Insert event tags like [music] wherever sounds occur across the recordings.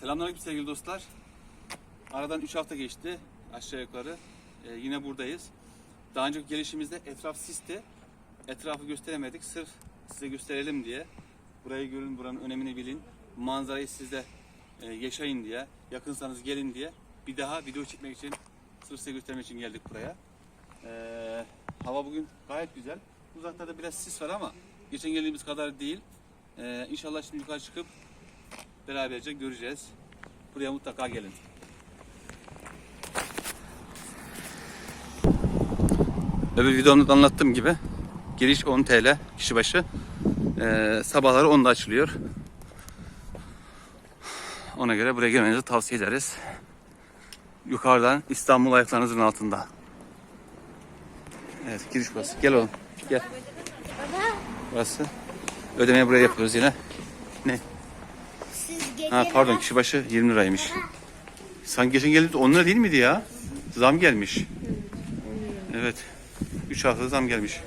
Selamünaleyküm sevgili dostlar. Aradan 3 hafta geçti aşağı yukarı. Ee, yine buradayız. Daha önceki gelişimizde etraf sisti. Etrafı gösteremedik. Sırf size gösterelim diye. Burayı görün, buranın önemini bilin. Manzarayı siz de e, yaşayın diye. Yakınsanız gelin diye. Bir daha video çekmek için, sırf size göstermek için geldik buraya. Ee, hava bugün gayet güzel. Uzaklarda biraz sis var ama geçen geldiğimiz kadar değil. Ee, inşallah şimdi yukarı çıkıp beraberce göreceğiz. Buraya mutlaka gelin. Öbür videomda da anlattığım gibi giriş 10 TL kişi başı. Ee, sabahları 10'da açılıyor. Ona göre buraya gelmenizi tavsiye ederiz. Yukarıdan İstanbul ayaklarınızın altında. Evet giriş burası. Gel oğlum. Gel. Burası. Ödemeyi buraya yapıyoruz yine. Ne? Ha pardon kişi başı 20 liraymış. Sanki geçen geldiğimizde 10 lira değil miydi ya? Zam gelmiş. Evet. 3 haftada zam gelmiş.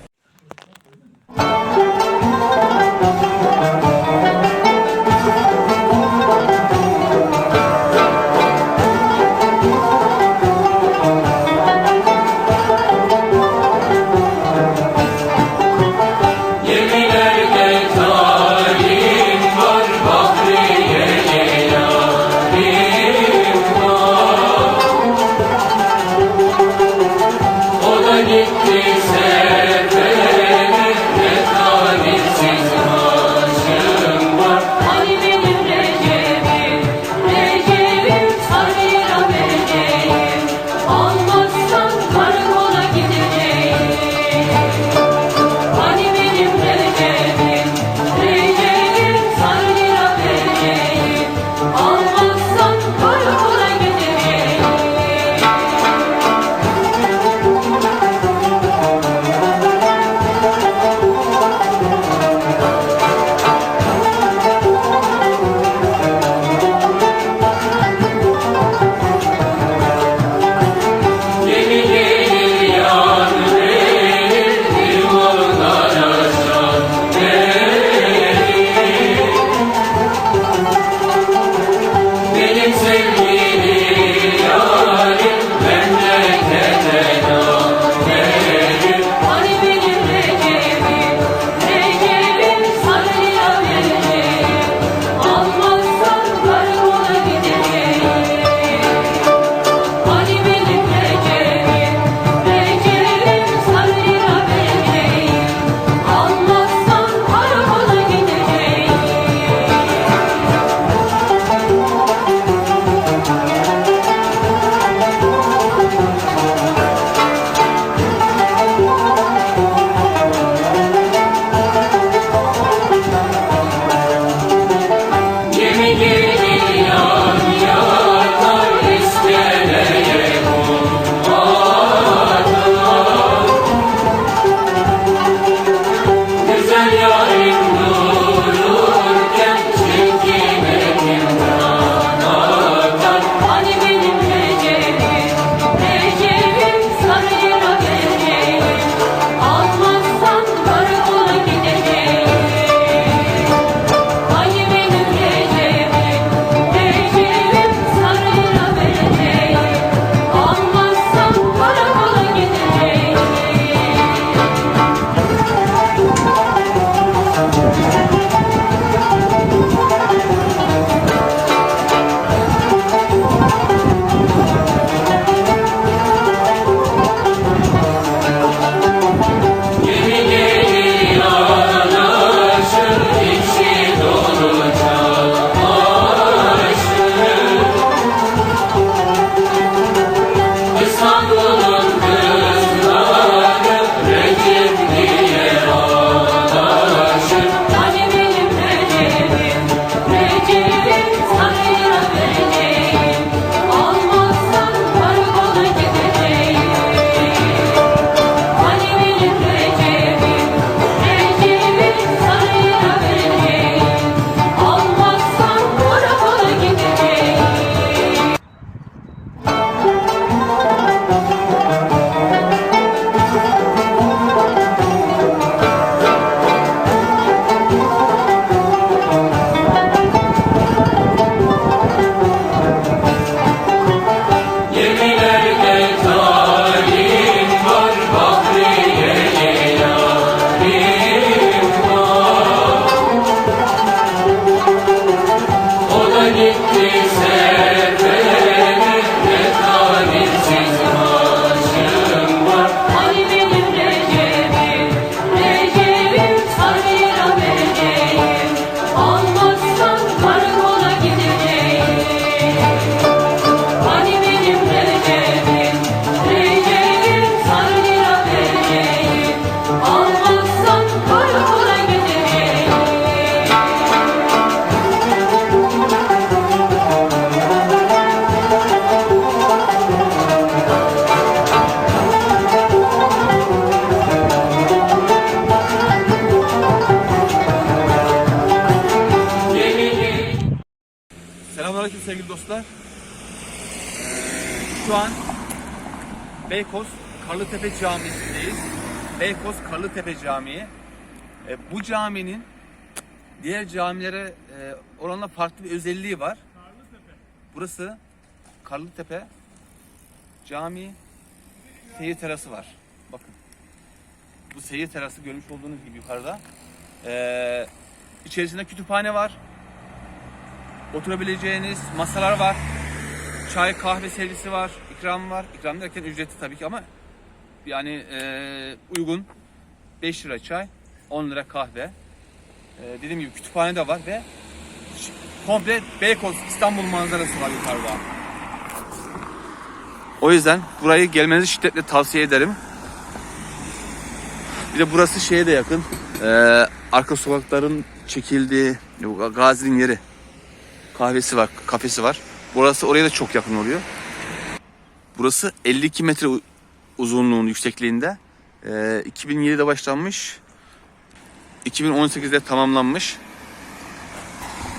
things me. Sevgili dostlar. Ee, Şu an Beykoz Karlıtepe Camii'ndeyiz. Beykoz Karlıtepe Camii. Ee, Bu caminin diğer camilere e, oranla farklı bir özelliği var. Burası Karlıtepe Camii seyir terası var. Bakın. Bu seyir terası görmüş olduğunuz gibi yukarıda. Ee, içerisinde kütüphane var. Oturabileceğiniz masalar var. Çay, kahve servisi var. ikram var. İkram derken ücretli tabii ki ama yani e, uygun. 5 lira çay, 10 lira kahve. E, dediğim gibi kütüphane de var ve komple Beykoz İstanbul manzarası var yukarıda. O yüzden burayı gelmenizi şiddetle tavsiye ederim. Bir de burası şeye de yakın. E, arka sokakların çekildiği Gazi'nin yeri. Kahvesi var, kafesi var. Burası oraya da çok yakın oluyor. Burası 52 metre uzunluğun yüksekliğinde. E, 2007'de başlanmış. 2018'de tamamlanmış.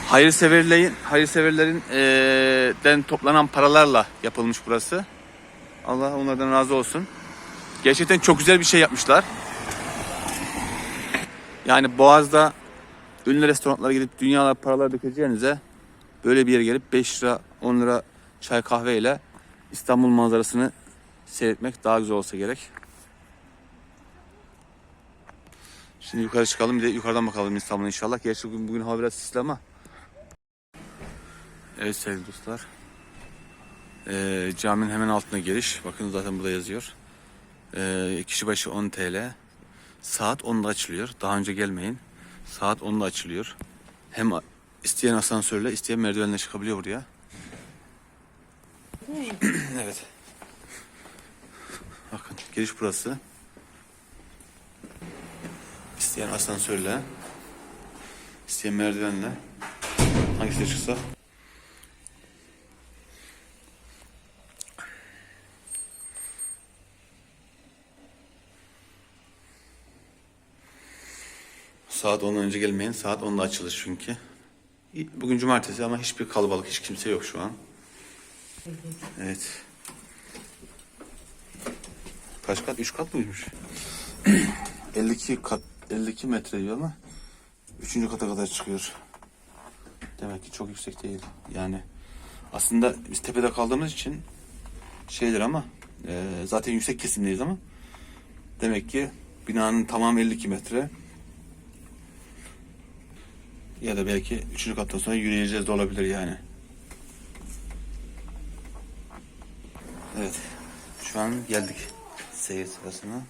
Hayırseverlerin, hayırseverlerin eee, den toplanan paralarla yapılmış burası. Allah onlardan razı olsun. Gerçekten çok güzel bir şey yapmışlar. Yani Boğaz'da ünlü restoranlara gidip dünyalar paralar dökeceğinize böyle bir yere gelip 5 lira 10 lira çay kahve ile İstanbul manzarasını seyretmek daha güzel olsa gerek. Şimdi yukarı çıkalım bir de yukarıdan bakalım İstanbul'a inşallah. Gerçi bugün, bugün hava biraz sisli ama. Evet sevgili dostlar. Ee, caminin hemen altına giriş. Bakın zaten burada yazıyor. Ee, kişi başı 10 TL. Saat 10'da açılıyor. Daha önce gelmeyin. Saat 10'da açılıyor. Hem isteyen asansörle isteyen merdivenle çıkabiliyor buraya. [clears throat] evet. Bakın giriş burası. İsteyen asansörle, isteyen merdivenle hangisi çıksa. Saat 10'dan önce gelmeyin. Saat 10'da açılır çünkü. Bugün cumartesi ama hiçbir kalabalık, hiç kimse yok şu an. Evet. Kaç kat? 3 kat mıymış? [clears throat] 52 kat 52 metre diyor ama 3. kata kadar çıkıyor. Demek ki çok yüksek değil. Yani aslında biz tepede kaldığımız için şeydir ama e, zaten yüksek kesimdeyiz ama demek ki binanın tamamı 52 metre. Ya da belki 3. kattan sonra yürüyeceğiz de olabilir yani. Evet. Şu an geldik seyir sırasına.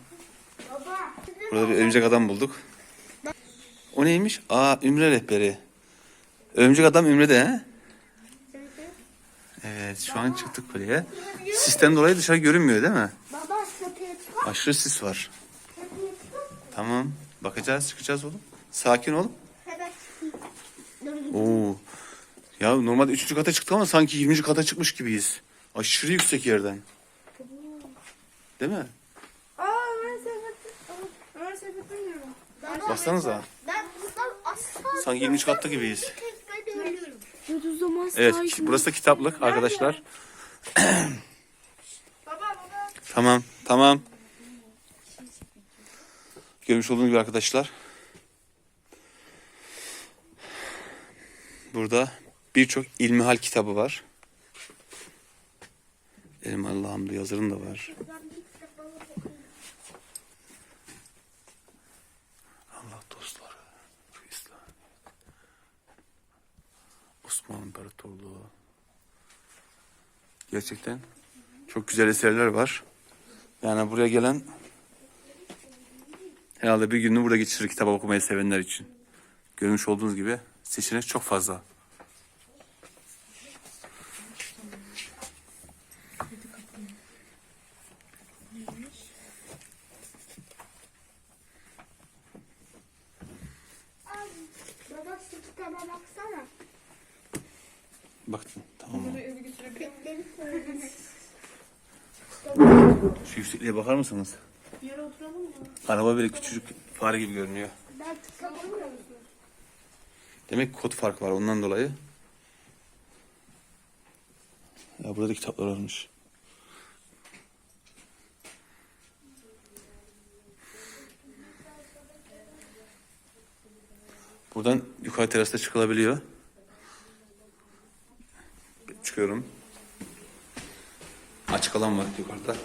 Burada bir örümcek adam bulduk. O neymiş? Aa Ümre rehberi. Örümcek adam Ümre'de he? Evet şu an çıktık kuleye. Sisten dolayı dışarı görünmüyor değil mi? Aşırı sis var. Tamam. Bakacağız çıkacağız oğlum. Sakin ol. Oo. Ya normalde 3. kata çıktık ama sanki 20. kata çıkmış gibiyiz. Aşırı yüksek yerden. Değil mi? Aa Ömer Seyfettin. Ömer Seyfettin diyorum. Baksanıza. Ben buradan asla Sanki 20. katta gibiyiz. zaman Evet burası da kitaplık arkadaşlar. [clears throat] Baba baba. Tamam, tamam. Görmüş olduğunuz gibi arkadaşlar. Burada birçok ilmihal kitabı var. Elmalı Hamdi Yazır'ın da var. Allah dostları, İslam, Osmanlı İmparatorluğu. Gerçekten çok güzel eserler var. Yani buraya gelen herhalde bir gününü burada geçirir kitap okumayı sevenler için. Görmüş olduğunuz gibi seçenek çok fazla. Baba şu kitaba baksana. Baktın tamam mı? Şu yüksekliğe bakar mısınız? Bir yere oturalım mı? Araba böyle küçücük fare gibi görünüyor. Demek kod fark var ondan dolayı. Ya burada da kitaplar varmış. Buradan yukarı terasta çıkılabiliyor. Çıkıyorum. Açık alan var yukarıda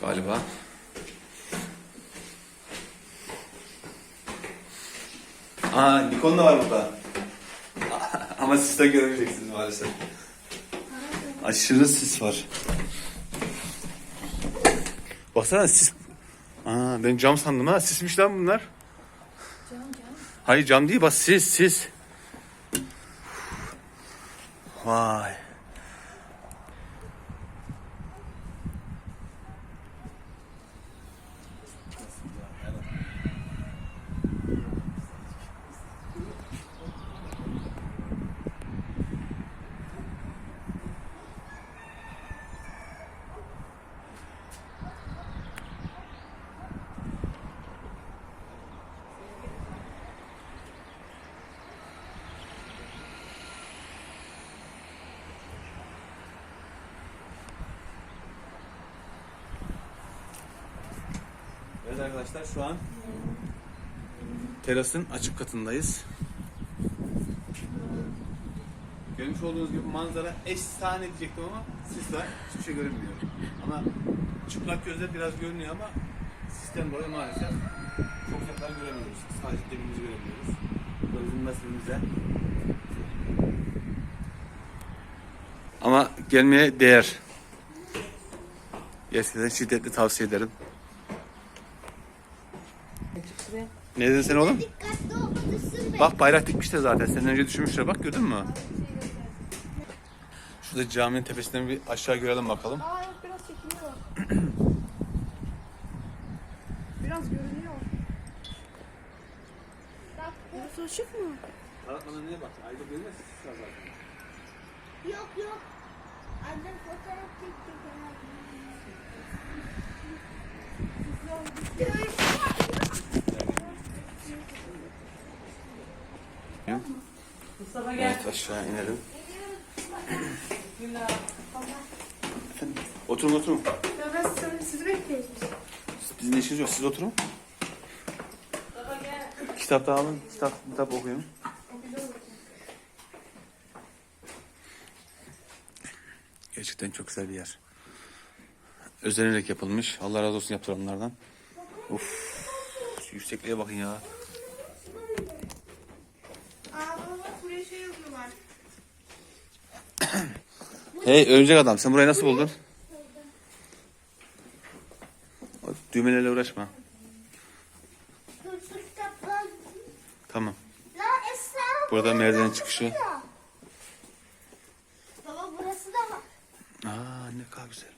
galiba. Aa Nikon da var burada. Ama sisten göremeyeceksiniz maalesef. Aşırı sis var. Baksana sis. Aa, ben cam sandım ha. Sismiş lan bunlar. Hayır cam değil bak sis sis. Vay. Evet arkadaşlar şu an terasın açık katındayız. Görmüş olduğunuz gibi manzara efsane diyecektim ama sis var. Hiçbir şey görünmüyor. Ama çıplak gözle biraz görünüyor ama sistem dolayı maalesef çok uzaklar göremiyoruz. Sadece dibimizi görebiliyoruz. Gözün meselemize. Ama gelmeye değer. Gerçekten şiddetle tavsiye ederim. Ne dedin sen oğlum? Dikkatli Bak bayrak dikmişler zaten. Senin önce düşürmüşler bak gördün mü? Şurada caminin tepesinden bir aşağı görelim bakalım. Aa biraz çekiliyor. [clears throat] biraz görünüyor. Bak Burası açık mı? Bana niye bak? Ayda görmez zaten. yok yok. Annem fotoğraf çekti. Mustafa gel. Evet aşağı inelim. Efendim, oturun oturun. Ben sizi, bekliyoruz biz. Bizim ne işiniz yok. Siz oturun. Kitap da alın. Kitap, kitap okuyun. Gerçekten çok güzel bir yer. Özenerek yapılmış. Allah razı olsun yaptıranlardan. Şu yüksekliğe bakın ya. Aa baba buraya şey yazıyorlar. Hey örümcek adam sen burayı nasıl buldun? Düğmelerle uğraşma. Tamam. Burada merdiven çıkışı. Baba burası da. Aa ne kadar güzel.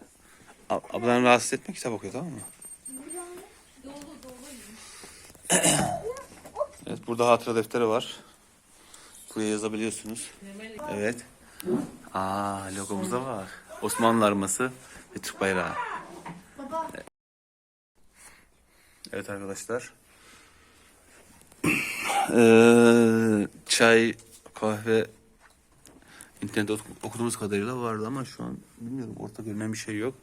Ab- Ablanı rahatsız etme kitap okuyor tamam mı? Evet burada hatıra defteri var. Buraya yazabiliyorsunuz. Evet. Aa logomuz da var. Osmanlı arması ve Türk bayrağı. Baba. Evet arkadaşlar. Ee, çay, kahve internette ok- okuduğumuz kadarıyla vardı ama şu an bilmiyorum orta görünen bir şey yok.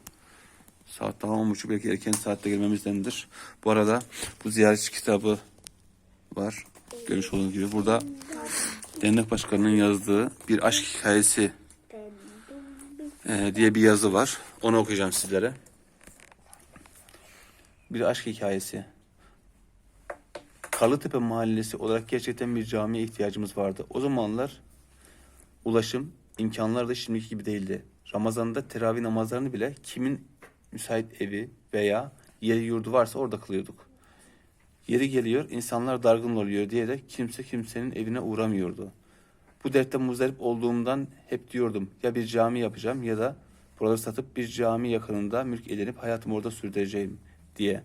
Saat daha on buçuk belki erken saatte gelmemizdendir. Bu arada bu ziyaretçi kitabı var. Görmüş olduğunuz gibi burada dernek başkanının yazdığı bir aşk hikayesi e, diye bir yazı var. Onu okuyacağım sizlere. Bir aşk hikayesi. Karlıtepe Mahallesi olarak gerçekten bir camiye ihtiyacımız vardı. O zamanlar ulaşım, imkanlar da şimdiki gibi değildi. Ramazan'da teravih namazlarını bile kimin müsait evi veya yeri yurdu varsa orada kılıyorduk. Yeri geliyor, insanlar dargın oluyor diye de kimse kimsenin evine uğramıyordu. Bu dertte muzdarip olduğumdan hep diyordum ya bir cami yapacağım ya da buraları satıp bir cami yakınında mülk edinip hayatımı orada sürdüreceğim diye.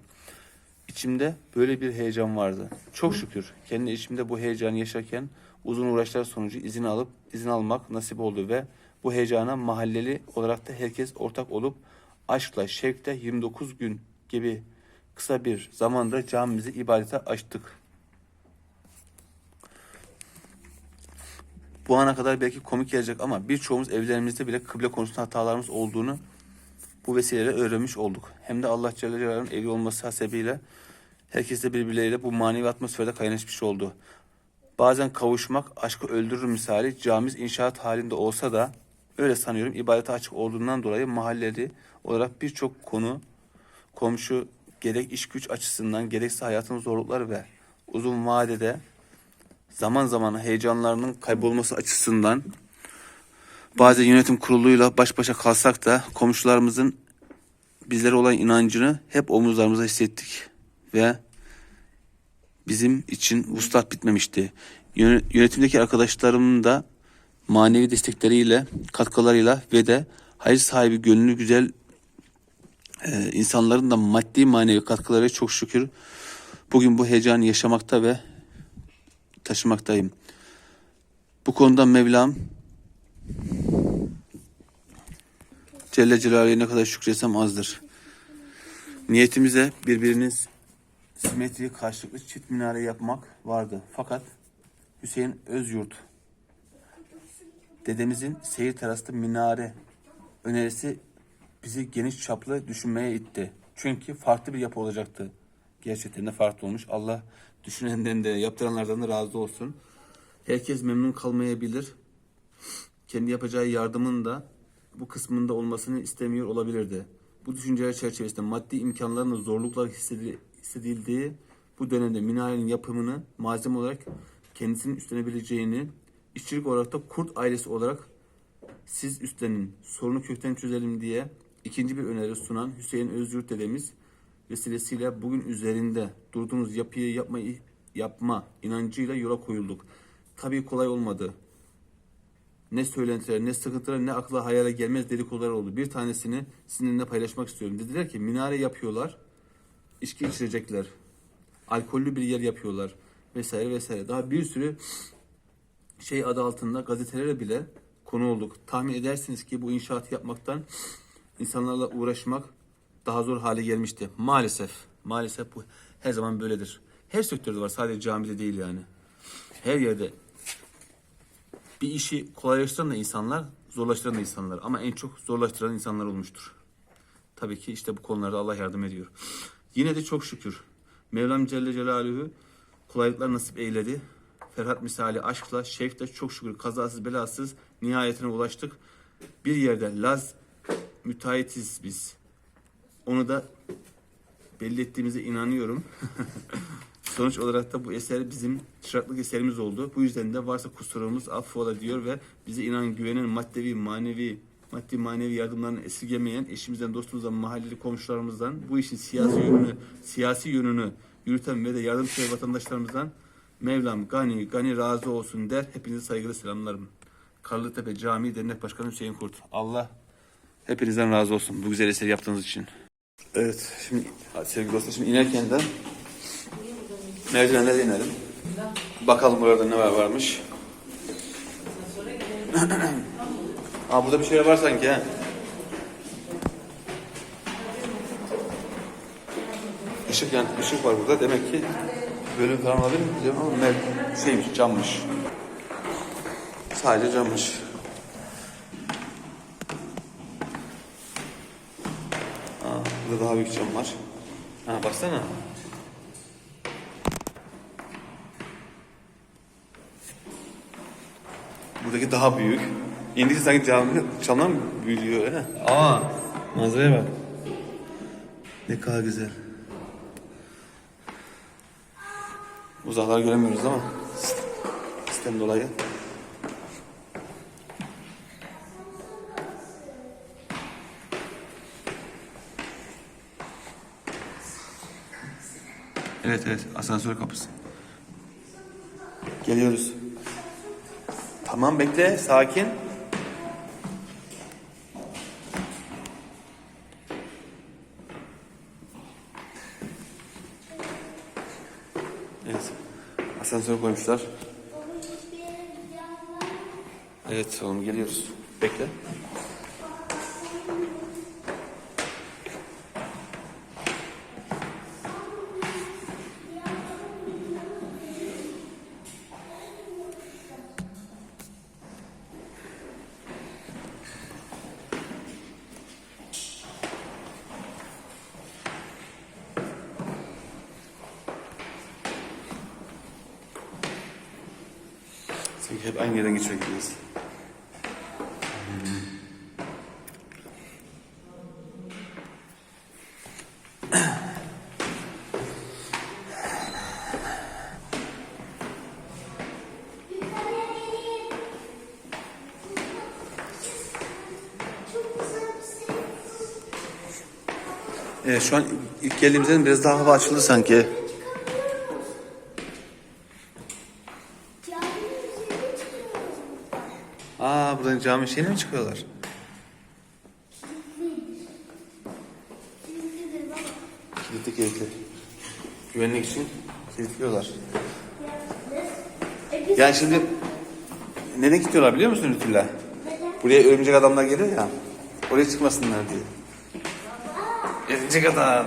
İçimde böyle bir heyecan vardı. Çok şükür kendi içimde bu heyecanı yaşarken uzun uğraşlar sonucu izin alıp izin almak nasip oldu ve bu heyecana mahalleli olarak da herkes ortak olup aşkla, şevkle 29 gün gibi kısa bir zamanda camimizi ibadete açtık. Bu ana kadar belki komik gelecek ama birçoğumuz evlerimizde bile kıble konusunda hatalarımız olduğunu bu vesileyle öğrenmiş olduk. Hem de Allah Celle Celaluhu'nun evi olması hasebiyle herkes de birbirleriyle bu manevi atmosferde kaynaşmış oldu. Bazen kavuşmak aşkı öldürür misali camiz inşaat halinde olsa da öyle sanıyorum ibadete açık olduğundan dolayı mahalleli olarak birçok konu komşu gerek iş güç açısından gerekse hayatın zorlukları ve uzun vadede zaman zaman heyecanlarının kaybolması açısından bazen yönetim kuruluyla baş başa kalsak da komşularımızın bizlere olan inancını hep omuzlarımıza hissettik ve bizim için vuslat bitmemişti. Yö- Yönetimdeki arkadaşlarımın da manevi destekleriyle, katkılarıyla ve de hayır sahibi gönlü güzel e, insanların da maddi manevi katkıları çok şükür bugün bu heyecanı yaşamakta ve taşımaktayım. Bu konuda Mevlam Celle Celaluhu'ya ne kadar şükretsem azdır. Niyetimize birbirinin simetri karşılıklı çift minare yapmak vardı. Fakat Hüseyin Özyurt dedemizin seyir teraslı minare önerisi bizi geniş çaplı düşünmeye itti. Çünkü farklı bir yapı olacaktı. Gerçekten de farklı olmuş. Allah düşünenden de yaptıranlardan da razı olsun. Herkes memnun kalmayabilir. Kendi yapacağı yardımın da bu kısmında olmasını istemiyor olabilirdi. Bu düşünceler çerçevesinde maddi imkanların zorluklar hissedi- hissedildiği bu dönemde minarenin yapımını malzeme olarak kendisinin üstlenebileceğini, işçilik olarak da Kurt ailesi olarak siz üstlenin, sorunu kökten çözelim diye ikinci bir öneri sunan Hüseyin Özyurt dedemiz vesilesiyle bugün üzerinde durduğumuz yapıyı yapmayı yapma inancıyla yola koyulduk. Tabii kolay olmadı. Ne söylentiler, ne sıkıntılar, ne akla hayale gelmez dedikodular oldu. Bir tanesini sizinle paylaşmak istiyorum. Dediler ki minare yapıyorlar, içki içirecekler. Alkollü bir yer yapıyorlar vesaire vesaire. Daha bir sürü şey adı altında gazetelere bile konu olduk. Tahmin edersiniz ki bu inşaatı yapmaktan insanlarla uğraşmak daha zor hale gelmişti. Maalesef. Maalesef bu her zaman böyledir. Her sektörde var. Sadece camide değil yani. Her yerde bir işi kolaylaştıran da insanlar, zorlaştıran da insanlar. Ama en çok zorlaştıran insanlar olmuştur. Tabii ki işte bu konularda Allah yardım ediyor. Yine de çok şükür. Mevlam Celle Celaluhu kolaylıklar nasip eyledi. Ferhat misali aşkla, şevkle çok şükür kazasız belasız nihayetine ulaştık. Bir yerde Laz müteahhitiz biz. Onu da belli ettiğimize inanıyorum. [laughs] Sonuç olarak da bu eser bizim çıraklık eserimiz oldu. Bu yüzden de varsa kusurumuz affola diyor ve bize inan güvenen maddevi, manevi, maddi manevi yardımlarını esirgemeyen eşimizden, dostumuzdan, mahalleli komşularımızdan bu işin siyasi yönünü, siyasi yönünü yürüten ve de yardımsever vatandaşlarımızdan Mevlam gani gani razı olsun der. Hepinize saygılı selamlarım. Karlıtepe Camii Dernek Başkanı Hüseyin Kurt. Allah hepinizden razı olsun bu güzel eseri yaptığınız için. Evet, şimdi sevgili dostlar şimdi inerken de merdivenlere inelim. Bakalım burada ne var varmış. [clears throat] Aa burada bir şey var sanki ha. Işık yani ışık var burada. Demek ki bölüm falan olabilir mi ama mer- şeymiş cammış. Sadece cammış. Aa, burada daha büyük cam var. Ha baksana. Buradaki daha büyük. İndiki sanki cam, camdan mı büyüyor he? Aa, manzaraya bak. Ne kadar güzel. Uzaklar göremiyoruz ama sistem dolayı. Evet evet asansör kapısı. Geliyoruz. Tamam bekle sakin. Evet. Asansör koymuşlar. Evet oğlum geliyoruz. Bekle. Hep aynı yerden geçmek gibiyiz. Çok güzel bir şey. Evet şu an ilk geldiğimizden biraz daha hava açıldı sanki. Buradan cami şeyine mi çıkıyorlar? Kilitli kilitli. Güvenlik için kilitliyorlar. Yani şimdi neden kilitliyorlar biliyor musun Lütfülla? neden? Buraya örümcek adamlar geliyor ya. Oraya çıkmasınlar diye. Örümcek adam.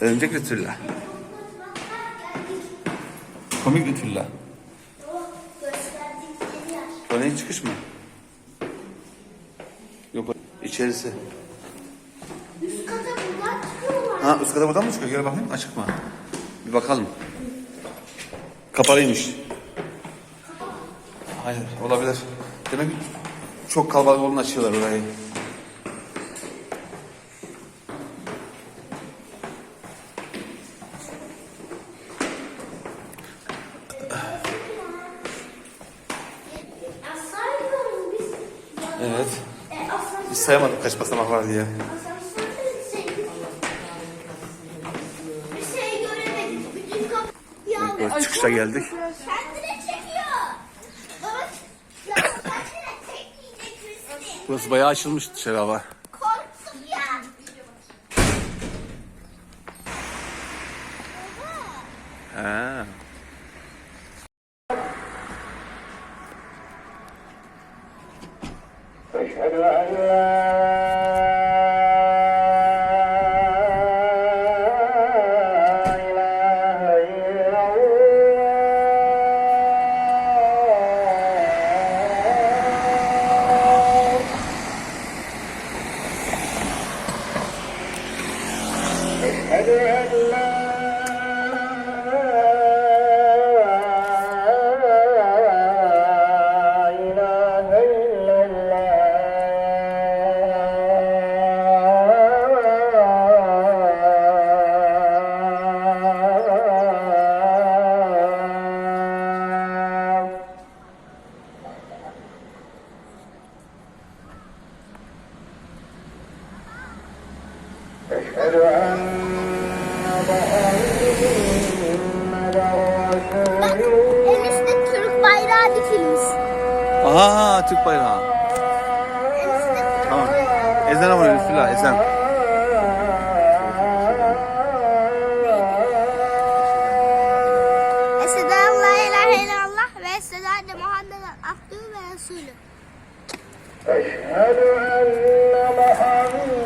Örümcek Lütfülla. Komik Lütfülla. Ne çıkış mı? Yok içerisi. Üst kata buradan çıkıyorlar. Ha üst kata buradan mı çıkıyor? Gel bakayım açık mı? Bir bakalım. Kapalıymış. Hayır olabilir. Demek ki çok kalabalık olduğunu açıyorlar orayı. Kaç basamak var diye. Evet, çıkışa geldik. Burası bayağı açılmış dışarı hava. أشهد أن محمدا